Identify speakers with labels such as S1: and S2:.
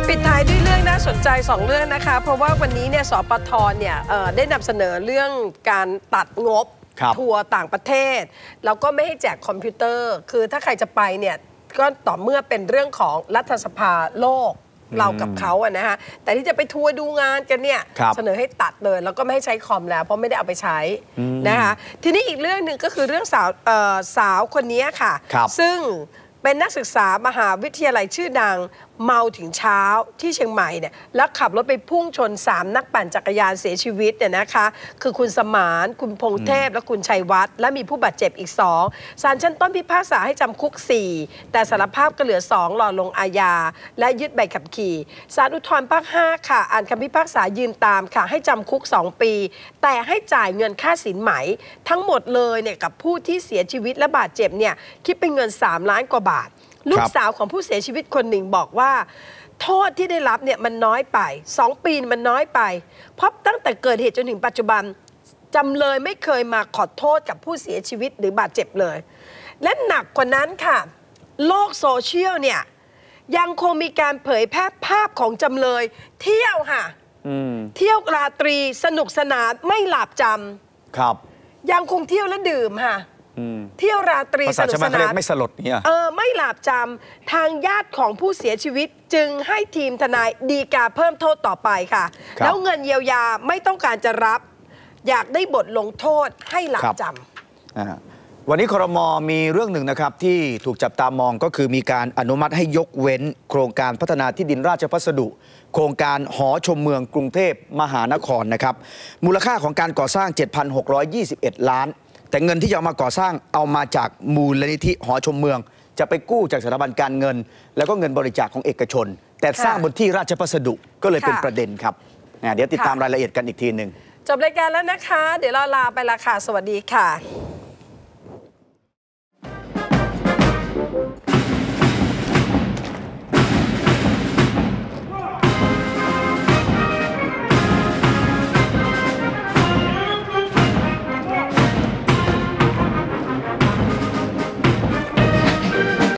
S1: ขอปิดท้ายด้วยเรื่องน่าสนใจ 2 เรื่องนะคะ เพราะว่าวันนี้เนี่ยสปทเนี่ยเอ่อได้นำเสนอเรื่องการตัดงบ
S2: ครับ
S1: ทัวร์ต่างประเทศ แล้วก็ไม่ให้แจกคอมพิวเตอร์ คือถ้าใครจะไปเนี่ยก็ต่อเมื่อเป็นเรื่องของรัฐสภาโลกเรากับเขาอะนะฮะ แต่ที่จะไปทัวร์ดูงานกันเนี่ย
S2: ครับ
S1: เสนอให้ตัดเลยแล้วก็ไม่ให้ใช้คอมแล้วเพราะไม่ได้เอาไปใช้นะคะทีนี้อีกเรื่องหนึ่งก็คือเรื่องสาวเอ่อสาวคนนี้ค่ะ
S2: ครับ
S1: ซึ่งเป็นนักศึกษามหาวิทยาลัยชื่อดัง เมาถึงเช้าที่เชียงใหม่เนี่ยแล้วขับรถไปพุ่งชน 3 นักปั่นจักรยานเสียชีวิตเนี่ยนะคะ คือคุณสมาน คุณพงเทพ และคุณชัยวัฒน์และมีผู้บาดเจ็บอีกสองศาลชั้นต้นพิพากษาให้จำคุก 4 แต่สารภาพก็เหลือ 2 รอลงอาญา และยึดใบขับขี่ศาลอุทธรณ์ภาค 5 ค่ะ อ่านคำพิพากษายืนตามค่ะ ให้จำคุก 2 ปี แต่ให้จ่ายเงินค่าสินไหม ทั้งหมดเลยเนี่ยกับผู้ที่เสียชีวิตและบาดเจ็บเนี่ยคิดเป็นเงิน 3 ล้านกว่าบาท ลูกสาวของผู้เสียชีวิตคนหนึ่งบอกว่า โทษที่ได้รับเนี่ยมันน้อยไป2ปีมันน้อยไป เพราะตั้งแต่เกิดเหตุจนถึงปัจจุบันจำเลยไม่เคยมาขอโทษกับผู้เสียชีวิตหรือบาดเจ็บเลย และหนักกว่านั้นค่ะ โลกโซเชียลเนี่ยยังคงมีการเผยแพร่ภาพของจำเลย เที่ยวค่ะ
S2: อืม
S1: เที่ยวราตรีสนุกสนานไม่หลับจ
S2: ครับำ
S1: ยังคงเที่ยวและดื่มค่ะ
S2: อืม
S1: เที่ยวราตรี
S2: ภา
S1: ส
S2: ษา
S1: นุก
S2: ชาว
S1: ส
S2: บ้านเขา
S1: นา
S2: เรีย
S1: น
S2: กไม่สลดเนี่ย
S1: เออไม่หลาบจำทางญาติของผู้เสียชีวิตจึงให้ทีมทนายดีกาเพิ่มโทษต่อไปค่ะ
S2: ครับ
S1: แล้วเงินเยียวยาไม่ต้องการจะรับ อยากได้บทลงโทษให้หลับ
S2: ครับ
S1: จ
S2: อ่าวันนี้ครมมีเรื่องหนึ่งนะครับที่ถูกจับตามองก็คือมีการอนุมัติให้ยกเว้น โครงการพัฒนาที่ดินราชพัสดุ โครงการหอชมเมืองกรุงเทพมหานครนะครับมูลค่าของการก่อสร้าง 7,621 ล้าน แต่เงินที่จะเอามาก่อสร้างเอามาจากมูลนิธิหอชมเมือง จะไปกู้จากสถาบันการเงิน แล้วก็เงินบริจาคของเอกชน แต่สร้างบนที่ราชพัสดุก็เลยเป็นประเด็นครับอ่าเดี๋ยวติดตามรายละเอียดกันอีกทีหนึ่งำ
S1: จบรายการแล้วนะคะ เดี๋ยวเราลาไปละค่ะสวัสดีค่ะ